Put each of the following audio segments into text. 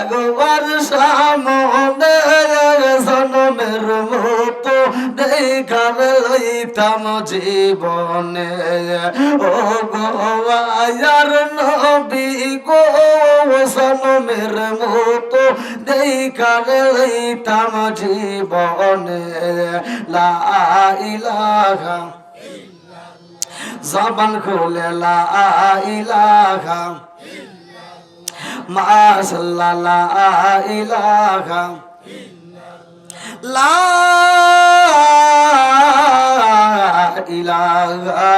একবার সামনে জনমের মতো দেখার লইতাম জীবনে। ও গোয়ার নবী গো সনমের মতো দেখার লইতাম জীবনে। লা ইলাহা জবান খুলে, লা ইলাহা মাশাল্লাহ, লা লা ইলাহা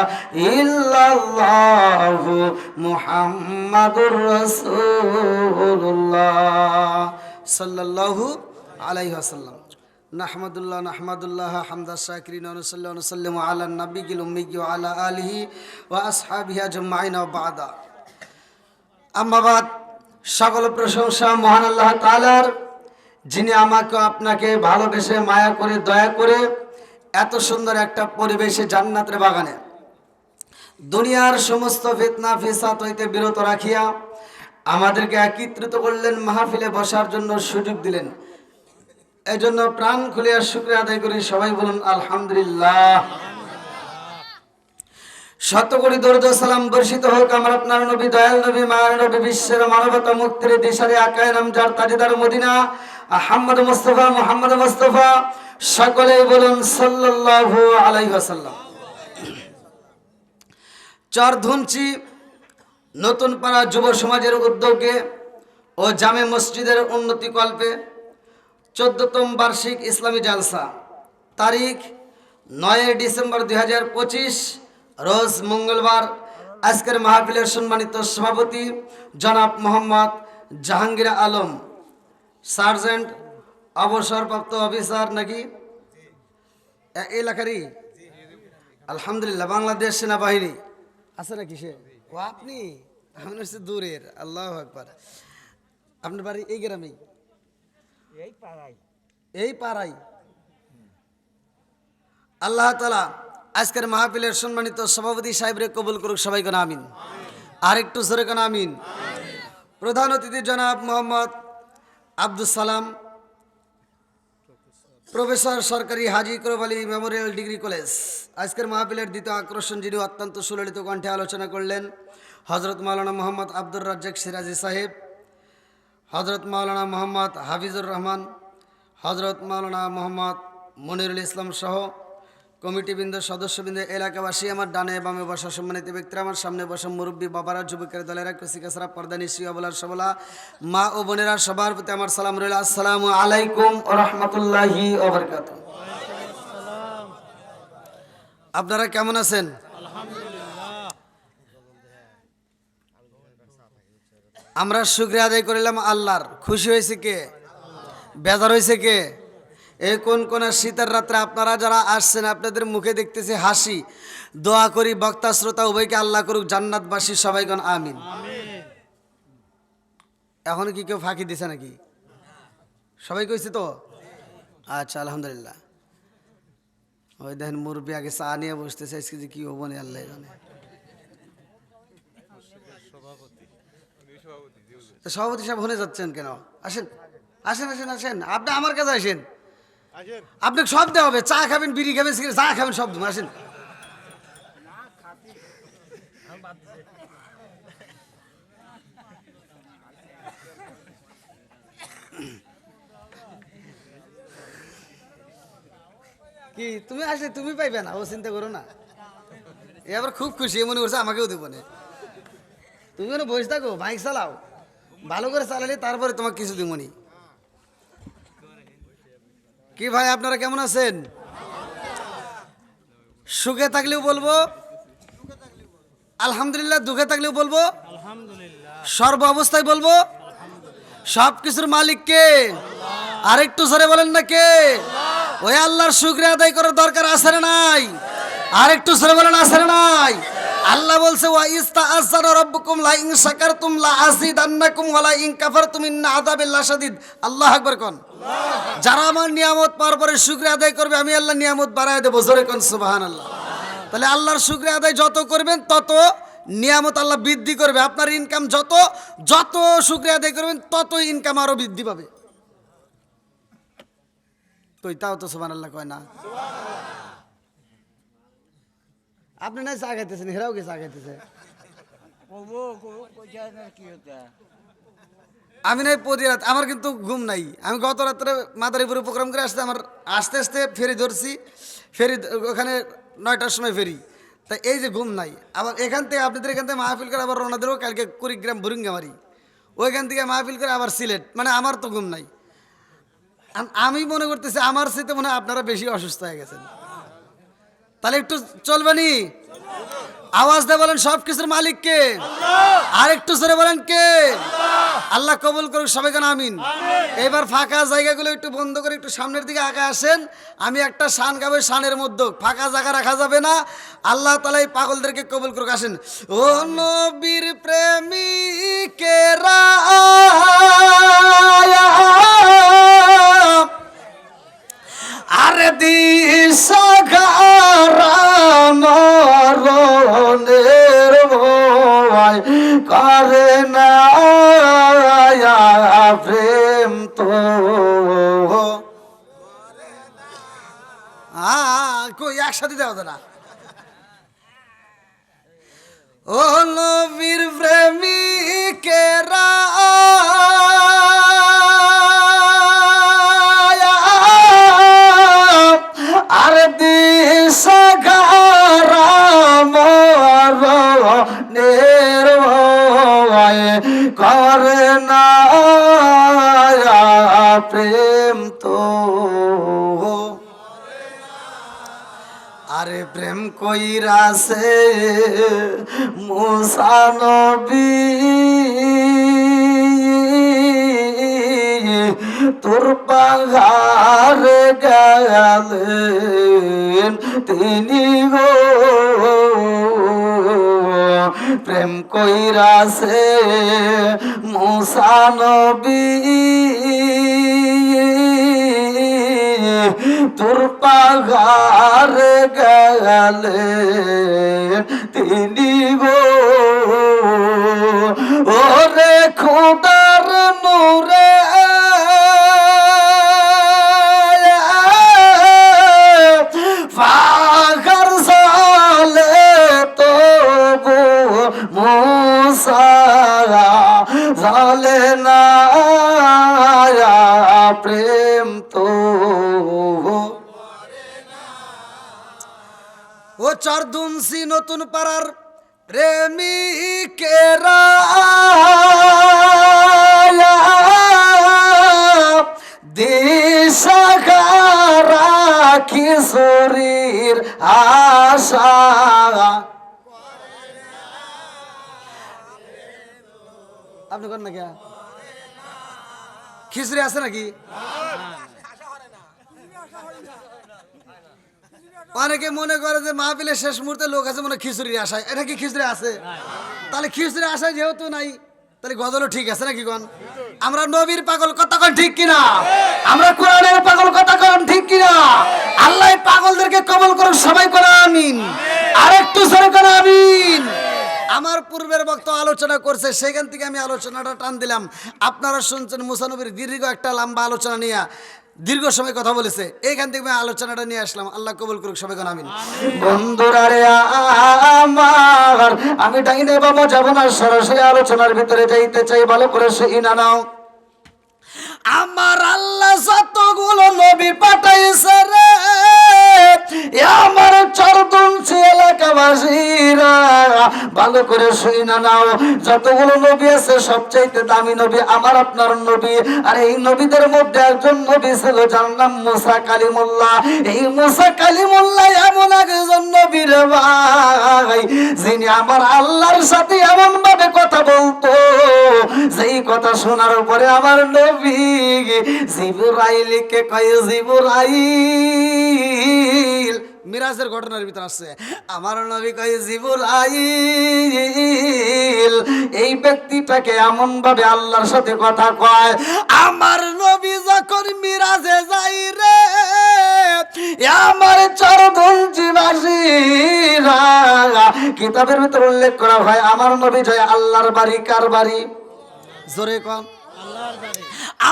ইল্লাল্লাহু মুহাম্মাদুর সাল্লাল্লাহু আলাইহি ওয়াসাল্লাম। নাহমাদুল্লাহ নাহমাদুল্লাহ হামদা শাকিরিন অনুসাল্লাহ অনুসাল্লাম আলা নবিগিল উম্মিগি আলা আলিহি বাদা। আম্মাবাদ সকল প্রশংসা মহান আল্লাহ তালার যিনি আমাকে আপনাকে ভালোবেসে মায়া করে, দয়া করে এত সুন্দর একটা পরিবেশে জান্নাতের বাগানে দুনিয়ার সমস্ত ফিতনা, ফিসাত হইতে বিরত রাখিয়া আমাদেরকে একত্রিত করলেন, মাহফিলে বসার জন্য সুযোগ দিলেন। এই জন্য প্রাণ খুলিয়া শুক্রিয়া আদায় করি, সবাই বলুন আলহামদুলিল্লাহ। শত কোটি সালাম বর্ষিত হোক আমার আপনার নবী, দয়াল নবী, মায়ের নবী, বিশ্বের মানবতা মুক্তির দিশারে আকায় নাম যার তাজিদার মদিনা। আহম্মদ মুস্তফা, মোহাম্মদ মুস্তফা সকলে বলুন সাল্লাল্লাহু আলাইহি ওয়াসাল্লাম। চরধুনচি নতুন পাড়া যুব সমাজের উদ্যোগে ও জামে মসজিদের উন্নতি কল্পে চোদ্দতম বার্ষিক ইসলামী জালসা। তারিখ নয় ডিসেম্বর দুই হাজার পঁচিশ। রোজ মঙ্গলবার আজকের মাহফিলের সম্মানিত সভাপতি জনাব মোহাম্মদ জাহাঙ্গীর আলম সার্জেন্ট অবসরপ্রাপ্ত অফিসার নাকি? এলাকারই? আলহামদুলিল্লাহ বাংলাদেশ সেনাবাহিনী। আছে নাকি সে? ও আপনি? আমি হচ্ছে দূরের আল্লাহ একবার আপনার বাড়ি এই গ্রামেই? এই পাড়াই এই পাড়াই আল্লাহ তালা আজকের মাহফিলের সম্মানিত সভাপতি সাহেবরে কবুল করুক সবাই আমিন। আর একটু সরে কোন, আমিন। প্রধান অতিথি জনাব মোহাম্মদ আব্দুল সালাম, প্রফেসর সরকারি হাজি করব মেমোরিয়াল ডিগ্রি কলেজ। আজকের মাহফিলের দ্বিতীয় আকর্ষণ যিনি অত্যন্ত সুললিত কণ্ঠে আলোচনা করলেন হজরত মাওলানা মোহাম্মদ আব্দুর রাজ্জাক সিরাজি সাহেব হজরত মাওলানা মোহাম্মদ হাফিজুর রহমান হজরত মাওলানা মোহাম্মদ মনিরুল ইসলাম সহ কমিটিবৃন্দ, সদস্যবৃন্দ, এলাকাবাসী, আমার ডানে বামে বসা সম্মানিত ব্যক্তিরা, আমার সামনে বসা মুরব্বী বাবারা, যুবকের, দলেরা কৃষিকাছরা পর্দানি শ্রী অবলার সবলা, মা ও বোনেরা, সবার প্রতি আমার সালাম রইল। আসসালামু আলাইকুম রহমতুল্লাহি আপনারা কেমন আছেন? আমরা শুক্রিয়া আদায় করিলাম আল্লাহর। খুশি হয়েছে কে? বেজার হয়েছে কে? এই কোন কোন শীতের রাত্রে আপনারা যারা আসছেন, আপনাদের মুখে দেখতেছি হাসি। দোয়া করি বক্তা, শ্রোতা, উভয়কে আল্লাহ করুক, জান্নাতবাসী সবাইগণ, আমিন। এখন কি কেউ ফাঁকি দিছে নাকি? সবাই কইছে তো? আচ্ছা আলহামদুলিল্লাহ। ওই দেখেন, মুরব্বী আগে চা নিয়ে বসতেছে, আজকে যে কি হব না আল্লাহ জানে। সভাপতি সাহেব হনে যাচ্ছেন কেন? আসেন আসেন আসেন আসেন। আপনি আমার কাছে আসেন। আপনাকে সব দেওয়া হবে, চা খাবেন, বিড়ি খাবেন, সিগারেট, চা খাবেন, সব দেবো আসেন। কি, তুমি আসলে তুমি পাইবে না, ও চিন্তা করো না। এবার খুব খুশি মনে করছে আমাকেও দেবো না। তুমি বসে থাকো, বাইক চালাও, ভালো করে চালালে তারপরে তোমাকে কিছু দিবনি কি ভাই, আপনারা কেমন আছেন? সুখে থাকলেও বলব, আলহামদুলিল্লাহ দুঃখে থাকলেও বলব, সর্ব অবস্থায় বলব সব কিছুর মালিক কে? আরেকটু জোরে বলেন না কে? ওই আল্লাহর শুক্রিয়া আদায় করার দরকার আছে না নাই? আরেকটু জোরে বলেন না নাই? আল্লাহ বলছে, ওয়া ইস্তা আসারা রব্বুকুম, লা ইন শাকারতুম, লা আযিদান্নাকুম, ওয়া লা ইন কাফারতুম, ইন্না আযাবি লাশাদীদ আল্লাহ আকবার কোন? যারা আমার নিয়ামত পাওয়ার পরে শুক্রিয়া আদায় করবে, আমি আল্লাহ নিয়ামত বাড়ায় দেবো। জোরে কোন? সুবহানাল্লাহ। তাহলে আল্লাহর শুক্রিয়া আদায় যত করবেন, তত নিয়ামত আল্লাহ বৃদ্ধি করবে। আপনার ইনকাম যত যত শুক্রিয়া আদায় করবেন তত ইনকাম আরও বৃদ্ধি পাবে। তো তাও তো সোমান আল্লাহ কয় না। আপনি না চা খাইতেছেন হেরাও কি চা খাইতেছে? আমি নাই প্রতি রাত আমার কিন্তু ঘুম নাই। আমি গত রাত্রে মাদারীপুরে প্রোগ্রাম করে আসতে আমার আস্তে আস্তে ফেরি ধরছি। ফেরি ওখানে নয়টার সময় ফেরি। তা এই যে ঘুম নাই। আবার এখান থেকে আপনাদের এখান থেকে মাহফিল করে আবার রওনা দেবো কালকে কুড়িগ্রাম বুরিঙ্গামারি ওইখান থেকে মাহফিল করে আবার সিলেট। মানে আমার তো ঘুম নাই। আমি মনে করতেছি আমার সাথে মনে হয় আপনারা বেশি অসুস্থ হয়ে গেছেন। তাহলে একটু চলবেনি আওয়াজ দিয়ে বলেন সব কিছুর মালিক কে আর একটু জোরে বলেন কে? আল্লাহ! কবুল করুক সবাই কেন আমিন। এবার ফাঁকা জায়গাগুলো একটু বন্ধ করে একটু সামনের দিকে আগে আসেন। আমি একটা শান গাবো শানের মধ্যে। ফাঁকা জায়গা রাখা যাবে না। আল্লাহ তালা এই পাগলদেরকে কবুল করুক আসেন। ও নবীর প্রেমিকেরা আরে দিশাগারণের ভয় করে না প্রেম তো। কই একসাথে দেওয়া যায় না ও নবীর প্রেমিকেরা করে না প্রেম তো। আরে প্রেম কইরাছে মুসানবী তোর পাহাড় গেলেন তিনি গো। প্রেম কইরাছে মুসানবী। তোর পাগার গেলে তিনি গো। ওরে খোদার নূরে মুসা জালে না প্রেম তো ও চারদুনসি নতুন পাড়ার প্রেমিকেরা। দিশাগারা কিশোরীর আশা। আপনি করেন না কে? খিচুড়ি আছে নাকি? অনেকে মনে করে যে মাহফিলের শেষ মুহূর্তে লোক আছে মনে খিচুড়ির আশায়। এটা কি খিচুড়ি আছে? তাহলে খিচুড়ি আশায় যেহেতু নাই, তাহলে গজলও ঠিক আছে নাকি কন? আমরা নবীর পাগল কথা কন ঠিক কিনা? আমরা কোরআনের পাগল কথা কন ঠিক কিনা? আল্লাহ পাগলদেরকে কবল করুন, সবাই করে আমিন। আরেকটু সরে করে আমিন। আমার পূর্বের বক্ত আলোচনা করছে সেখান থেকে আমি আলোচনাটা টান দিলাম। আপনারা শুনছেন মুসানবীর দীর্ঘ একটা লম্বা আলোচনা নিয়ে দীর্ঘ সময় কথা বলেছে। এইখান থেকে আমি আলোচনাটা নিয়ে আসলাম। আল্লাহ কবুল করুক সবাই কোন আমিন। বন্ধুরা রে আমার আমি ডাইনে বাবা যাব না সরাসরি আলোচনার ভিতরে যাইতে চাই ভালো করে সেই না নাও। আমার আল্লাহ যতগুলো নবী পাঠাইছে রে আমার চরদুনছি এলাকাবাসীরা, ভালো করে শুই না নাও। যতগুলো নবী আছে, সবচাইতে দামি নবী আমার, আপনার নবী। আর এই নবীদের মধ্যে একজন নবী ছিল, যার নাম মুসা কালিমুল্লাহ। এই মুসা কালিমুল্লাহ এমন একজন নবী রে ভাই, যিনি আমার আল্লাহর সাথে এমন ভাবে কথা বলতো। যেই কথা শোনার পরে আমার নবী জিবরাইলকে কয়, জিবরাইল। মিরাজের ঘটনার ভিতর আছে। আমার নবী কয় আইল এই ব্যক্তিটাকে এমন ভাবে আল্লাহর সাথে কথা কয় আমার নবী যখন মিরাজে যাই রে আমার চরধনজিবাসীরা কিতাবের ভিতর উল্লেখ করা হয় আমার নবী জয় আল্লাহর বাড়ি কার বাড়ি? জোরে কম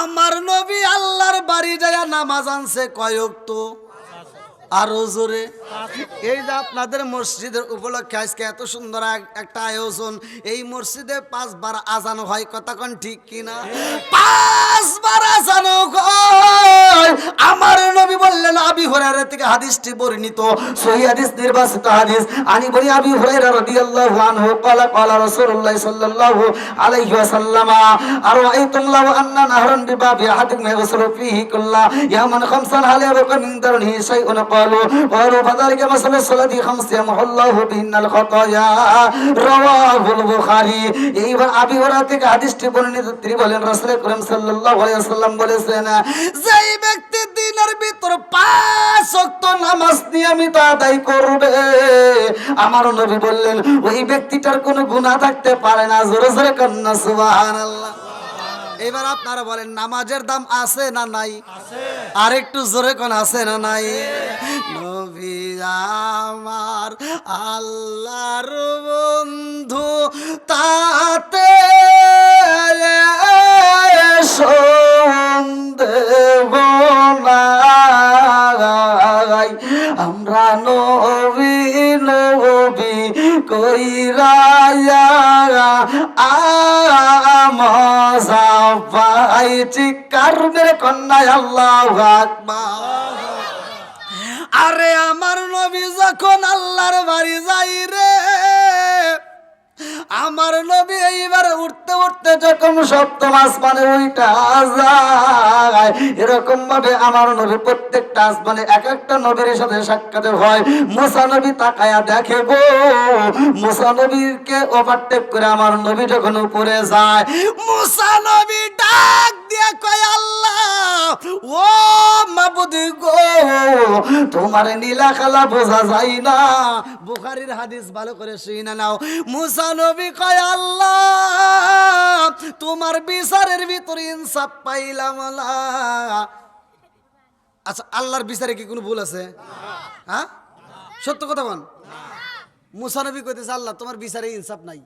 আমার নবী আল্লাহর বাড়ি যায় নামাজ আনছে কয়ক তো আরও জোরে এই যে আপনাদের মসজিদের উপলক্ষে আজকে এত সুন্দর একটা আয়োজন, এই মসজিদে পাঁচবার আজানো হয় কতক্ষণ ঠিক কিনা? পাঁচবার আজানো আমার নবী বললেন, আবি হুরায়রা থেকে হাদিসটি বর্ণিত, সহি হাদিস, নির্বাচিত হাদিস। আনি বলি, আবি হুরায়রা রাদিয়াল্লাহু আনহু, ক্বালা ক্বালা রাসূলুল্লাহ সাল্লাল্লাহু আলাইহি ওয়াসাল্লাম আর রাআইতুম লাউ আন্না নাহরান বিবাবি আহাদিকুম ইয়াগসিলু ফীহি কুল্লা, ইয়ামান খামসান হাল ইয়াবকা মিন দারনিহি শাইউন ক্বালু ক্বালু ফাযালিকা মাসালু খামস বুখারী এইবার আবি থেকে হাদিসটি বর্ণিত, তিনি বলেন করিম সাল্লাল্লাহু আলাইহি ওয়াসাল্লাম বলেছেন, যেই ব্যক্তি দিনের ভিতর পাঁচ ওয়াক্ত নামাজ নিয়মিত আদায় করবে, আমার নবী বললেন, ওই ব্যক্তিটার কোনো গুনাহ থাকতে পারে না। জোরে জোরে কন্যা, সুবহানাল্লাহ। এবার আপনারা বলেন নামাজের দাম আছে না নাই? আর একটু জোরে কোন আছে না নাই? নবী আমার আল্লাহর বন্ধু তাতে সন্দেহ নাই। আমরা নবী নবী কইরায়া আমজা পাই চিকার কন্যা আল্লাহ আরে আমার নবী যখন আল্লাহর বাড়ি যাই রে আমার নবী এইবার উঠতে উঠতে যখন সপ্তম আসমানে উইটা যায়, এরকম ভাবে আমার নবী প্রত্যেকটা আসমানে এক একটা নবীর সাথে সাক্ষাৎ হয়। মুসা নবী তাকায়া দেখে গো, মুসা নবীকে ওভারটেক করে আমার নবী যখন উপরে যায়, মুসা নবী ডাক দিয়ে কয়, আল্লাহ, ও মাবুদ গো, তোমার নীলা খালা বোঝা যায় না। বুখারির হাদিস ভালো করে শুনে নাও। মুসা নবী কয় আল্লাহ তোমার বিচারের ভিতরে ইনসাফ পাইলাম আল্লাহ। আচ্ছা আল্লাহর বিচারে কি কোনো ভুল আছে? হ্যাঁ? সত্য কথা বল। মুসা নবী কইতেছে আল্লাহ তোমার বিচারে ইনসাফ নাই।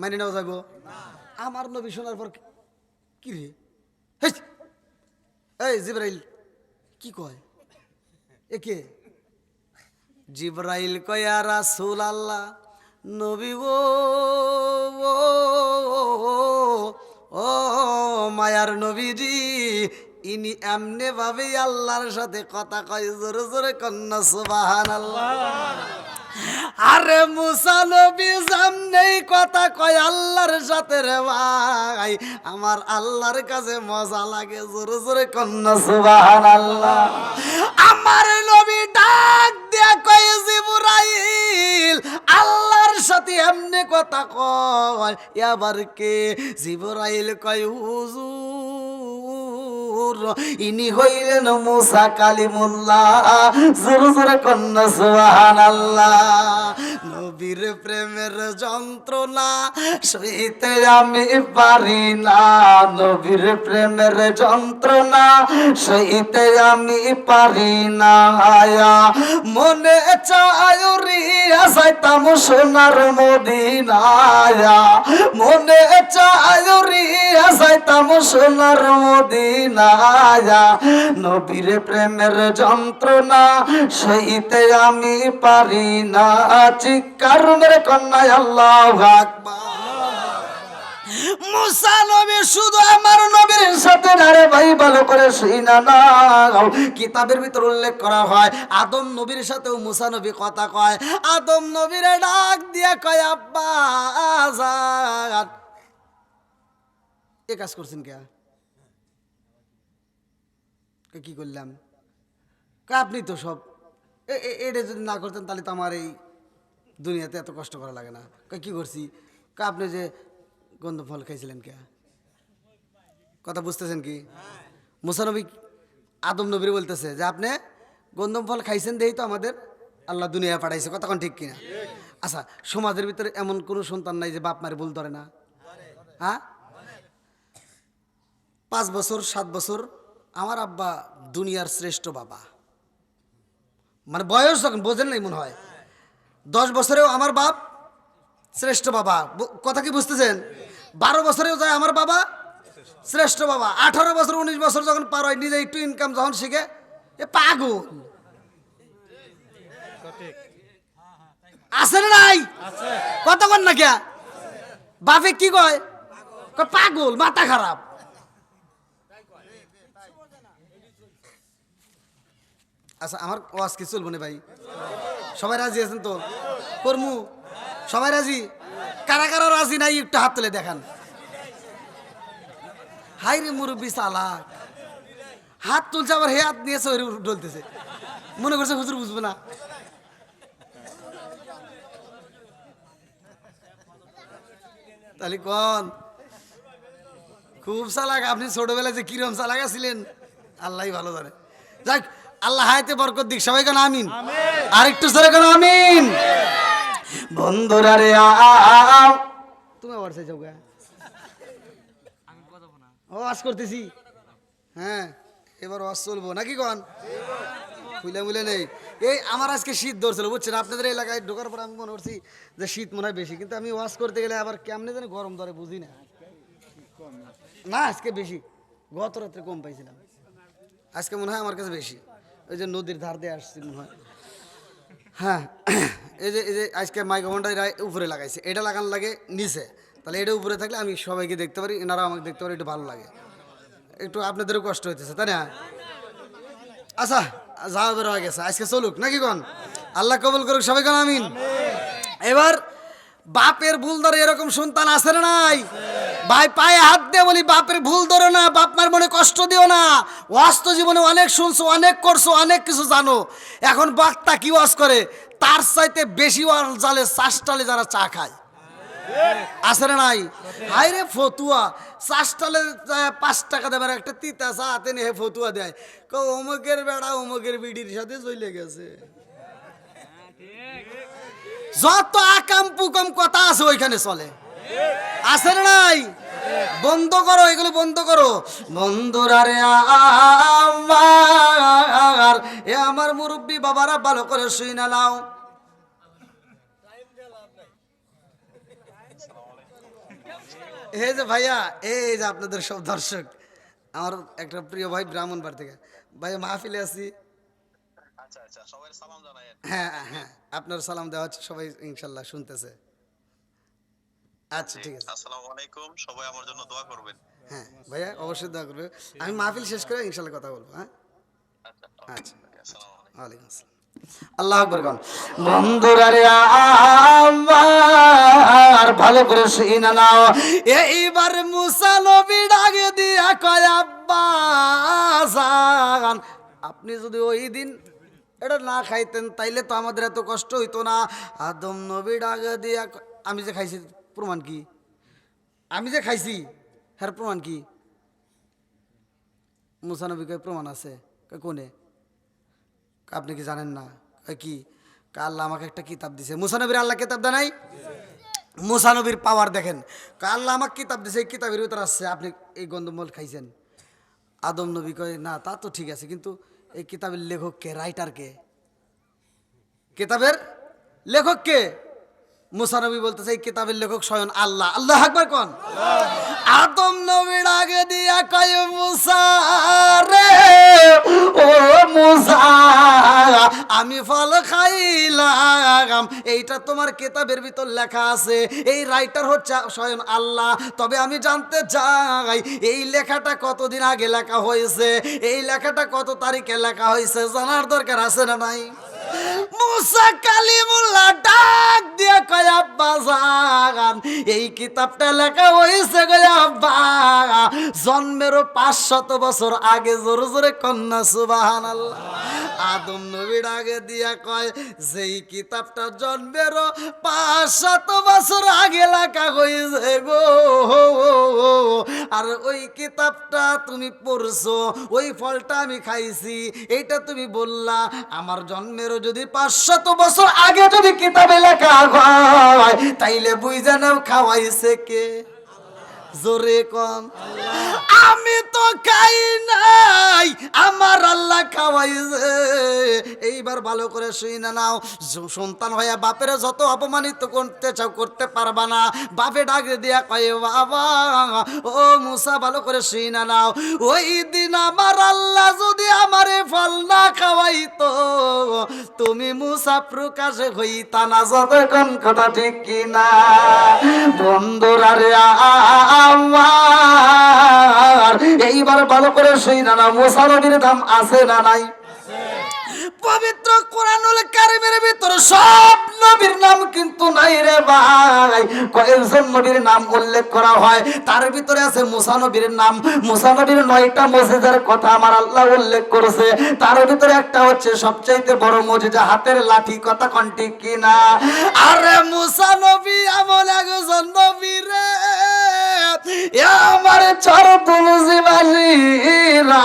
মানি নাও যাগো আমার নবী শোনার পর কি রে! এই জিব্রাইল কি কয়? একে জিব্রাইল কয়া রাসূল আল্লাহ নবী ও, ও মায়ার নবীজি ইনি এমনে ভাবে আল্লাহর সাথে কথা কয় জোরে জোরে কন্যা সুবাহান আল্লাহ আরে মুসা নবী সামনেই কথা কয় আল্লাহর সাথে রে ভাই। আমার আল্লাহর কাছে মজা লাগে, জোরে জোরে কন্যা সুবাহান আল্লাহ আমার নবী ডাক দিয়া কয়, জিবরাইল, আল্লাহর সাথে এমনি কথা কয়। এবার কে? জিবরাইল কয়, হুজুর ইনি হইলেন মুসা কালিমুল্লাহ। জোর, জোরে কন্যা, সুবহানাল্লাহ। নবীর প্রেমের যন্ত্রণা সইতে আমি পারি না। নবীর প্রেমের যন্ত্রণা সইতে আমি পারি না। মনে চায় রিয়া, যাইতাম সোনার মদিনায়া। মনে চায় রিয়া, যাইতাম সোনার মদিনায়া। নবীর প্রেমের যন্ত্রণা সইতে আমি পারি না। চিৎকার মেরে কন্যায় আল্লাহ না কিতাবের উল্লেখ করা হয়, আদম নবীর সাথেও নবী কথা কয়। আদম ডাক কাজ করছেন কে? কে করলাম? আপনি তো সব? এটা যদি না করতেন তাহলে তো আমার এই দুনিয়াতে এত কষ্ট করা লাগে না। কে করছি? আপনি যে গন্ধ ফল খাইছিলেন কে? কথা বুঝতেছেন কি? মুসানবী আদম নবীর বলতেছে যে, আপনি গন্ধম ফল খাইছেন দেই তো আমাদের আল্লাহ দুনিয়া পাঠাইছে। কতক্ষণ ঠিক কিনা? আচ্ছা সমাজের ভিতরে এমন কোনো সন্তান নাই যে বাপ মারে ভুল ধরে না? হ্যাঁ? পাঁচ বছর, সাত বছর আমার আব্বা দুনিয়ার শ্রেষ্ঠ বাবা। মানে বয়স যখন বোঝেন নাই মনে হয়। দশ বছরেও আমার বাপ শ্রেষ্ঠ বাবা। কথা কি বুঝতেছেন? বারো বছরেও যায় আমার বাবা শ্রেষ্ঠ বাবা। আঠারো বছর উনিশ বছর যখন পার হয় নিজে একটু ইনকাম যখন শিখে এ পাগল। আছে না নাই? কতক্ষণ না কে? বাপে কি কয় পাগল মাথা খারাপ। আচ্ছা আমার ওয়াজ কি চলবো না ভাই? সবাই রাজি আছেন তো? কর্মু, সবাই রাজি? কারা কারা রাজি নাই একটু হাত তুলে দেখান। হাই রে মুরব্বী চালাক। হাত তুলছে আবার, হে হাত নিয়েছে ডলতেছে মনে করছে হুজুর বুঝব না। তাহলে কন, খুব চালাক। আপনি ছোটবেলায় যে কিরম চালাক আছিলেন আল্লাহ ভালো জানে। যাক আল্লাহ হায়াতে বরকত দিক সবাই কেন আমিন? আরেকটু সরে কেন আমিন? বন্ধুরা রে আও তুমি আবার সেই যাও গা। ও আজ করতেছি। হ্যাঁ এবার ওয়াজ চলবো। নাকি কন? খুলে মুলে নেই। এই আমার আজকে শীত ধরছিল বুঝছেন? আপনাদের এলাকায় ঢোকার পর আমি মনে করছি যে শীত মনে হয় বেশি কিন্তু আমি ওয়াশ করতে গেলে আবার কেমনে জানি গরম ধরে বুঝি না। না আজকে বেশি। গত রাত্রে কম পাইছিলাম। আজকে মনে হয় আমার কাছে বেশি। ওই যে নদীর ধার দিয়ে আসছি মনে হয়। হ্যাঁ এই যে এই যে আজকে মাইক্রোফোনটা এরা উপরে লাগাইছে। এটা লাগানো লাগে নিচে। তাহলে এটা উপরে থাকলে আমি সবাইকে দেখতে পারি, এনারা আমাকে দেখতে পারি, একটু ভালো লাগে। একটু আপনাদেরও কষ্ট হইতেছে, তাই না? আচ্ছা যাওয়া বের হয়ে গেছে। আজকে চলুক, নাকি কোন? আল্লাহ কবুল করুক, সবাই কোন? আমিন। এবার বাপের ভুল ধরে এরকম সন্তান আছে না নাই? ভাই পায়ে হাত দিয়ে বলি, বাপের ভুল ধরো না, বাপ মার মনে কষ্ট দিও না। ওয়াজ তো জীবনে অনেক শুনছো, অনেক করছ, অনেক কিছু জানো। এখন বাক্তা কি ওয়াজ করে? তার চাইতে বেশি ওয়াজ জালে চাষটালে যারা চা খায়। আছে না নাই? হাই রে ফতুয়া চাষটালে পাঁচ টাকা দেবার একটা তিতা চা হাতে নিয়ে ফতুয়া দেয়। কো অমুকের বেড়া, অমুকের বিডির সাথে চলে গেছে। যত আকাম পুকম কথা আছে, ওইখানে চলে। আছে না নাই? বন্ধ করো এগুলো বন্ধ করো। বন্ধুরা রে আমার এ আমার মুরব্বী বাবারা ভালো করে শুই না নাও। এই যে ভাইয়া এই যে আপনাদের সব দর্শক আমার একটা প্রিয় ভাই ব্রাহ্মণ বাড়ি থেকে। ভাই মাহফিলে আছি। আচ্ছা আচ্ছা হ্যাঁ হ্যাঁ আপনার সালাম দেওয়া হচ্ছে সবাই ইনশাল্লাহ শুনতেছে। আচ্ছা ঠিক আছে। আসসালামু আলাইকুম। সবাই আমার জন্য দোয়া করবেন। হ্যাঁ ভাইয়া অবশ্যই দোয়া করবে। আমি মাহফিল শেষ করে ইনশাল্লাহ কথা বলব হ্যাঁ? আচ্ছা আচ্ছা। ওয়ালাইকুম আসসালাম। আল্লাহ আকবর গান বন্ধুরা রে আমার ভালো করে শুনে নাও। এইবার মুসা নবী ডাকে দিয়া কয় আব্বা আপনি যদি ওই দিন এটা না খাইতেন তাইলে তো আমাদের এত কষ্ট হইতো না। আদম নবী ডাকে দিয়া আমি যে খাইছি প্রমাণ কি? আমি যে খাইছি হ্যাঁ প্রমাণ কি? মুসা কয়, প্রমাণ আছে। কোনে? আপনি কি জানেন না? কি? আল্লাহ আমাকে একটা কিতাব দিছে। মুসানবীর আল্লাহ কিতাব দেয় নাই? মুসানবীর পাওয়ার দেখেন। আল্লাহ আমাকে কিতাব দিছে, এই কিতাবের ভিতর আসছে আপনি এই গন্ধমল খাইছেন। আদম নবী কয়, না, তা তো ঠিক আছে, কিন্তু এই কিতাবের লেখক কে? রাইটার কে? কিতাবের লেখক কে? মুসানবী বলতেছে, এই কিতাবের লেখক স্বয়ং আল্লাহ। আল্লাহ আকবার কোন? আদম নবীর আগে দিয়া কয়, মুসা রে, ও মুসা, আমি ফল খাইলাম। এইটা তোমার কিতাবের ভিতর লেখা আছে, এই রাইটার হচ্ছে স্বয়ং আল্লাহ। তবে আমি জানতে চাই, এই লেখাটা কতদিন আগে লেখা হয়েছে? এই লেখাটা কত তারিখে লেখা হয়েছে? জানার দরকার আছে না নাই? মুসা কালিমুল্লাহ কয় আব্বা জান এই কিতাবটা লেখা হয়েছে আব্বা। জন্মেরও পাঁচশত বছর আগে জোরে জোরে কন্যা সুবাহান আদম নবীর আগে দিয়া কয়, যেই কিতাবটা জন্মেরও পাঁচশত বছর আগে লেখা হয়েছে গো। আর ওই কিতাবটা তুমি পড়ছো, ওই ফলটা আমি খাইছি, এইটা তুমি বললা, আমার জন্মেরও যদি পাঁচশত বছর আগে যদি কিতাবে লেখা হয় তাইলে বুঝা নাও খাওয়াইছে কে? জোরে কম। আমি তো খাই নাই, আমার আল্লাহ খাওয়াইছে। এইবার ভালো করে শুই না নাও। সন্তান হয়ে বাপের যত অপমানিত করতে চাও, করতে পারবা না। বাপে ডাক দিয়া কয়ে, বাবা, ও মুসা, ভালো করে শুই না নাও। ওই দিন আমার আল্লাহ যদি আমারে ফল না খাওয়াইতো, তুমি মুসা প্রকাশে হইতা না। যতক্ষণ কথা ঠিক কিনা, বন্ধুরা রে আমার। এইবার ভালো করে শুই না না মুসা নবীর দাম আছে না নাই? পবিত্র কোরআনুল কারিমের ভিতর সব নবীর নাম কিন্তু নাই রে ভাই। কয়েকজন নবীর নাম উল্লেখ করা হয়, তার ভিতরে আছে মুসা নবীর নাম। মুসা নবীর নয়টা মসজিদের কথা আমার আল্লাহ উল্লেখ করেছে। তার ভিতরে একটা হচ্ছে সবচাইতে বড় মসজিদ হাতের লাঠি, কথা কন্টি কিনা? আরে মুসা নবী এমন একজন নবী রে। আমার চর তুলসীবাসীরা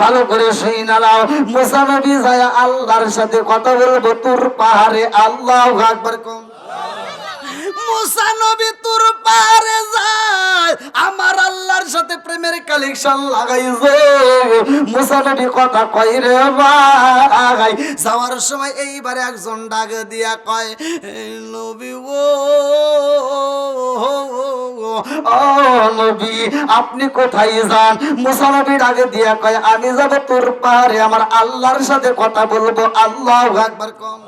ভালো করে শুই না নাও। মুসা নবী যায় আল্লাহর সাথে কথা বলব, তোর পাহাড়ে আল্লাহ আকবার কম। মুসা নবী তোর পাহাড়ে যায়। আমার আল্লাহর সাথে প্রেমের কালেকশন লাগাইছে। মুসা নবী কথা কই রে ভাই। যাওয়ার সময় এইবারে একজন ডাক দিয়া কয় নবী ও নবী, আপনি কোথায় যান? মুসা নবী ডাকে দিয়া কয়, আমি যাব তোর পাহাড়ে, আমার আল্লাহর সাথে কথা বলব। আল্লাহ একবার কম।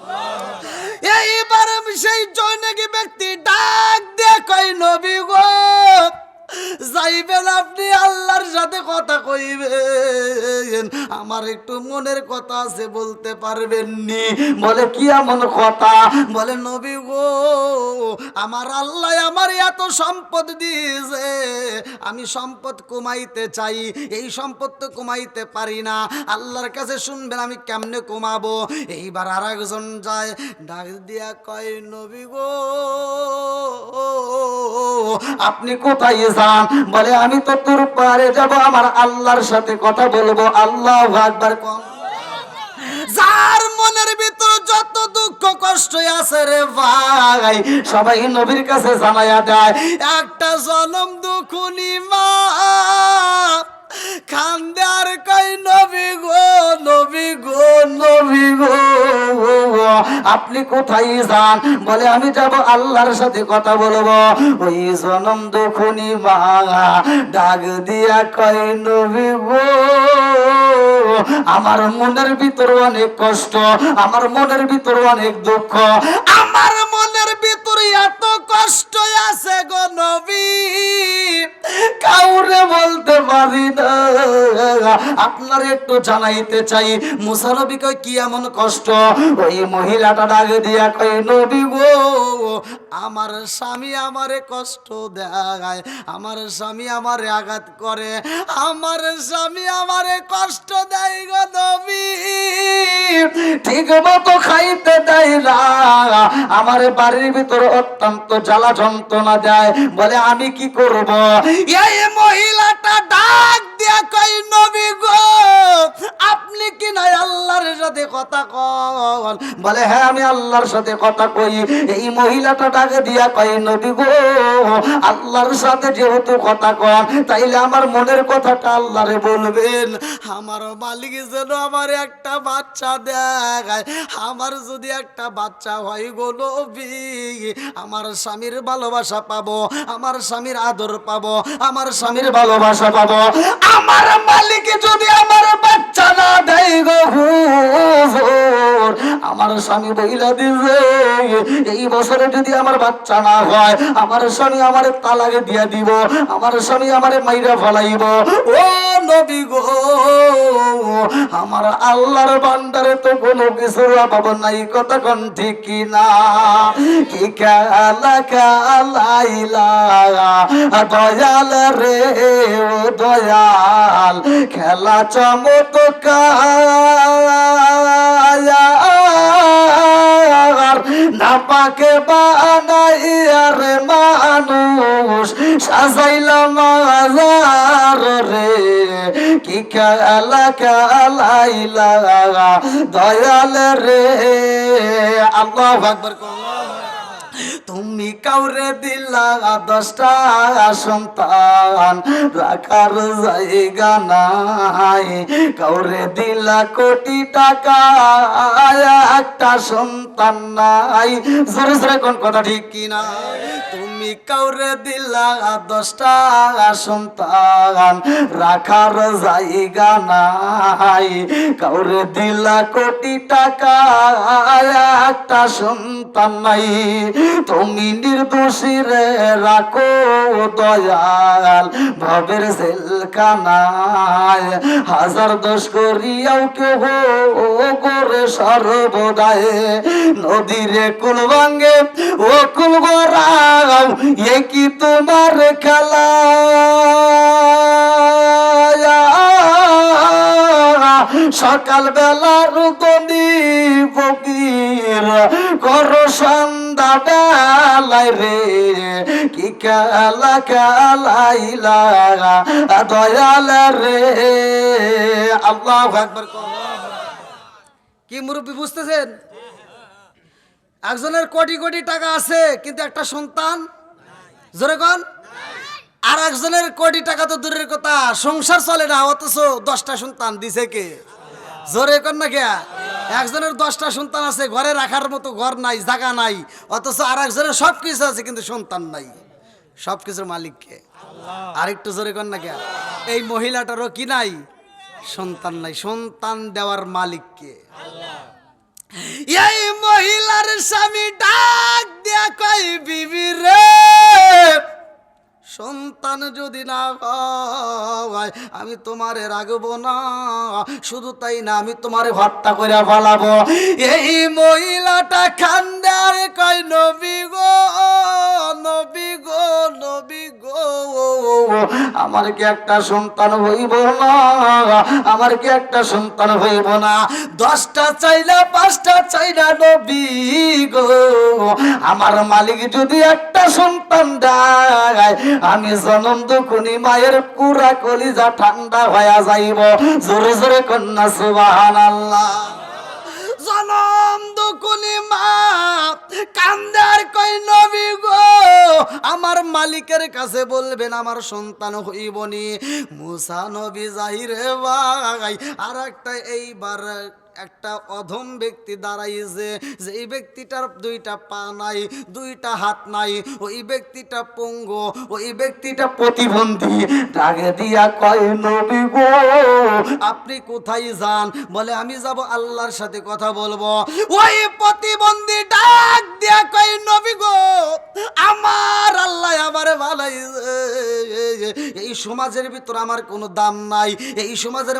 এইবার সেই জৈনকি ব্যক্তি ডাক দিয়ে কই নবী গো যাইবেন আপনি, আল্লাহর সাথে কথা কইবেন। আমার একটু মনের কথা আছে, বলতে পারবেন নি? বলে, কি এমন কথা? বলে, নবী গো, আমার আল্লাহ আমার এত সম্পদ দিয়েছে, আমি সম্পদ কমাইতে চাই, এই সম্পদ তো কমাইতে পারি না। আল্লাহর কাছে শুনবেন, আমি কেমনে কমাবো? এইবার আর একজন যায়, ডাক দিয়া কয়, নবী গো, আপনি কোথায় বলে, আমি তো তোর পারে যাব, আমার আল্লাহর সাথে কথা বলব। আল্লাহ একবার কম। যার মনের ভিতর যত দুঃখ কষ্ট আছে রে ভাই, সবাই নবীর কাছে জানাইয়া দেয়, একটা জনম দুখুনি মা খান্দে আর কই নবী গো নবী গো নবী গো আপনি কোথায় যান? বলে, আমি যাব আল্লাহর সাথে কথা বলব। ওই জনম দুখুনি মা ডাক দিয়া কই নবী গো, আমার মনের ভিতর অনেক কষ্ট, আমার মনের ভিতর অনেক দুঃখ বলতে পারি না। আপনার একটু জানাইতে চাই, মুসা নবী কই কি এমন কষ্ট? ওই মহিলাটা ডাকে দিয়া কই নবী গো, আমার স্বামী আমারে কষ্ট দেয়, আমার স্বামী আমারে আঘাত করে, আমার স্বামী আমারে কষ্ট দেয় গো নবী। ঠিক মতো খাইতে দেয় না, আমার বাড়ির ভিতর অত্যন্ত জ্বালা যন্ত্রণা দেয়, বলে আমি কি করব? এই মহিলাটা ডাক দিয়া কই, নবী গো, আপনি কি নাই আল্লাহর সাথে কথা কন? বলে হ্যাঁ আমি আল্লাহর সাথে কথা কই। এই মহিলাটা ডাকে দিয়া কই, নবী গো, আল্লাহর সাথে যেহেতু কথা কন, তাইলে আমার মনের কথাটা আল্লাহরে বলবেন। আমার মালিক যেন আমার একটা বাচ্চা দেখায়। আমার যদি একটা বাচ্চা হয় গো নবী, আমার স্বামীর ভালোবাসা পাবো, আমার স্বামীর আদর পাবো, আমার স্বামীর ভালোবাসা পাবো। আমার মালিক যদি আমার বাচ্চা না দেয় গো আমার স্বামী বহিলা দিবে। এই বছরে যদি আমার বাচ্চা না হয়, আমার স্বামী আমার তালাকে দিয়া দিব, আমার স্বামী আমার মাইরা ফলাইব। ও নবী গো, আমার আল্লাহর বান্দারে তো কোনো কিছুর অভাব নাই, কথা কোন ঠিক না? কি খেলা খেলাইলা? দয়াল রে, ও দয়াল, খেলা চমৎকার। না পাকে বানাইয়ার মানুষ সাজাইলাম রে। কি দয়াল রে। আল্লাহ আকবর। তুমি কাউরে দিলা দশটা সন্তান, রাখার জায়গা নাই। কাউরে দিলা কোটি টাকা, একটা সন্তান নাই। জোরে জোরে কোন কথা ঠিক কিনা তুমি কাউরে দিলা দশটা সন্তান, রাখার জায়গা নাই। কাউরে দিলা কোটি টাকা, একটা সন্তান নাই। তুমি নির্দোষী রে রাখো দয়াল ভবের জেলখানায় হাজার দোষ করিয়াও কেহ করে সর্বদায়। নদীরে কুল ভাঙ্গে ও কুল গড়াও, এ কি তোমার খেলা? সকাল বেলার গনি ফকির, কর সন্ধ্যা বেলায় রে, কি খেলা খেলাইলা দয়াল রে। আল্লাহ কি মুরব্বী বুঝতেছেন? একজনের কোটি কোটি টাকা আছে, কিন্তু একটা সন্তান? জোরে কন। আর একজনের কোটি টাকা তো দূরের কথা সংসার চলে না অথচ দশটা সন্তান দিছে কে? জোরে কর না কে? একজনের দশটা সন্তান আছে ঘরে রাখার মতো ঘর নাই জায়গা নাই অথচ আর একজনের সব কিছু আছে কিন্তু সন্তান নাই। সব কিছুর মালিক কে? আর একটু জোরে কর না কে? এই মহিলাটারও কি নাই? সন্তান নাই। সন্তান দেওয়ার মালিক কে? এই মহিলার স্বামী ডাক দিয়া কই বিবি রে সন্তান যদি না হয়, আমি তোমারে রাখব না। শুধু তাই না, আমি তোমারে হত্যা করে ফেলাবো। এই মহিলাটা খান্দার কই নবী গো নবী গো নবী গো, আমার কি একটা সন্তান হইব না? আমার কি একটা সন্তান হইব না? দশটা চাইলা, পাঁচটা চাইলা, নবী গো, আমার মালিক যদি একটা সন্তান দেয় আমি জনম দুকুনি মায়ের পুরা কলিজা ঠান্ডা হয়ে যাইব। জোরে জোরে কন্যা সুবাহান আল্লাহ জনম দুকুনি মা, কান্দার কই নবী গো? আমার মালিকের কাছে বলবেন, আমার সন্তান হইবনি। মুসা নবী জাহিরে ভাই আর একটা এইবার একটা অধম ব্যক্তি দাঁড়াইছে যে এই ব্যক্তিটার দুইটা পা নাই, দুইটা হাত নাই, ওই ব্যক্তিটা পঙ্গ, ওই ব্যক্তিটা প্রতিবন্ধী। ডাকে দিয়া কয়, নবী গো, আপনি কোথায় যান? বলে, আমি যাব আল্লাহর সাথে কথা বলব। ওই প্রতিবন্ধী ডাক দিয়া কয়, নবী গো, আমার আল্লাহ আমার ভালাই এই সমাজের ভিতর আমার কোনো দাম নাই। এই সমাজের